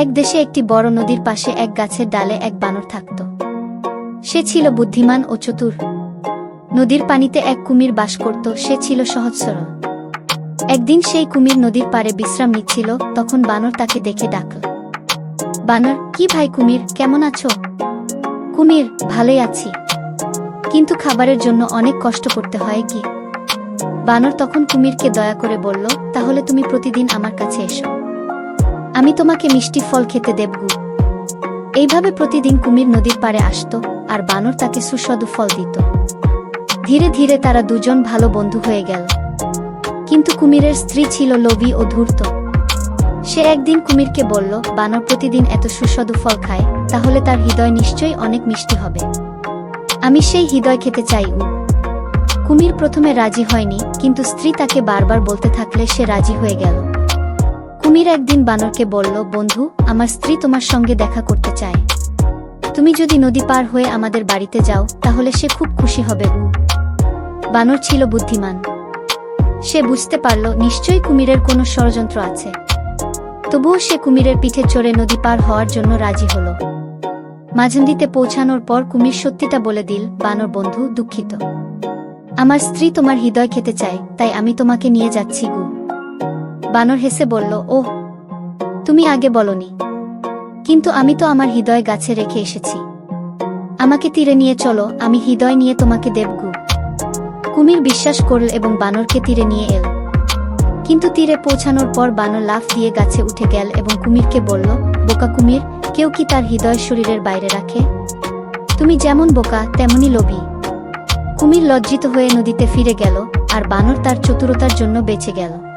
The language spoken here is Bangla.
এক দেশে একটি বড় নদীর পাশে এক গাছের ডালে এক বানর থাকত। সে ছিল বুদ্ধিমান ও চতুর। নদীর পানিতে এক কুমির বাস করত, সে ছিল সহজ সরল। একদিন সেই কুমির নদীর পাড়ে বিশ্রাম নিচ্ছিল, তখন বানর তাকে দেখে ডাকল। বানর, কি ভাই কুমির, কেমন আছো? কুমির, ভালোই আছি। কিন্তু খাবারের জন্য অনেক কষ্ট করতে হয় কি? বানর তখন কুমিরকে দয়া করে বলল, তাহলে তুমি প্রতিদিন আমার কাছে এসো। আমি তোমাকে মিষ্টি ফল খেতে দেবগু এইভাবে প্রতিদিন কুমির নদীর পাড়ে আসতো আর বানর তাকে সুস্বাদু ফল দিত। ধীরে ধীরে তারা দুজন ভালো বন্ধু হয়ে গেল। কিন্তু কুমিরের স্ত্রী ছিল লোভী ও ধূর্ত। সে একদিন কুমিরকে বলল, বানর প্রতিদিন এত সুস্বাদু ফল খায়, তাহলে তার হৃদয় নিশ্চয়ই অনেক মিষ্টি হবে। আমি সেই হৃদয় খেতে চাই উ। কুমির প্রথমে রাজি হয়নি, কিন্তু স্ত্রী তাকে বারবার বলতে থাকলে সে রাজি হয়ে গেল। কুমির একদিন বানরকে বলল, বন্ধু, আমার স্ত্রী তোমার সঙ্গে দেখা করতে চায়। তুমি যদি নদী পার হয়ে আমাদের বাড়িতে যাও, তাহলে সে খুব খুশি হবে উ বানর ছিল বুদ্ধিমান। সে বুঝতে পারল, নিশ্চয়ই কুমিরের কোনো ষড়যন্ত্র আছে। তবুও সে কুমিরের পিঠে চড়ে নদী পার হওয়ার জন্য রাজি হল। মাঝন্দিতে পৌঁছানোর পর কুমির সত্যিটা বলে দিল, বানর, বন্ধু, দুঃখিত। আমার স্ত্রী তোমার হৃদয় খেতে চায়, তাই আমি তোমাকে নিয়ে যাচ্ছি গু বানর হেসে বলল, ওহ, তুমি আগে বলনি। কিন্তু আমি তো আমার হৃদয় গাছে রেখে এসেছি। আমাকে তীরে নিয়ে চলো, আমি হৃদয় নিয়ে তোমাকে দেবগু। কুমির বিশ্বাস করল এবং বানরকে তীরে নিয়ে এল। কিন্তু তীরে পৌঁছানোর পর বানর লাফ দিয়ে গাছে উঠে গেল এবং কুমিরকে বলল, বোকা কুমির, কেউ কি তার হৃদয় শরীরের বাইরে রাখে? তুমি যেমন বোকা, তেমনি লোভী। কুমির লজ্জিত হয়ে নদীতে ফিরে গেল, আর বানর তার চতুরতার জন্য বেঁচে গেল।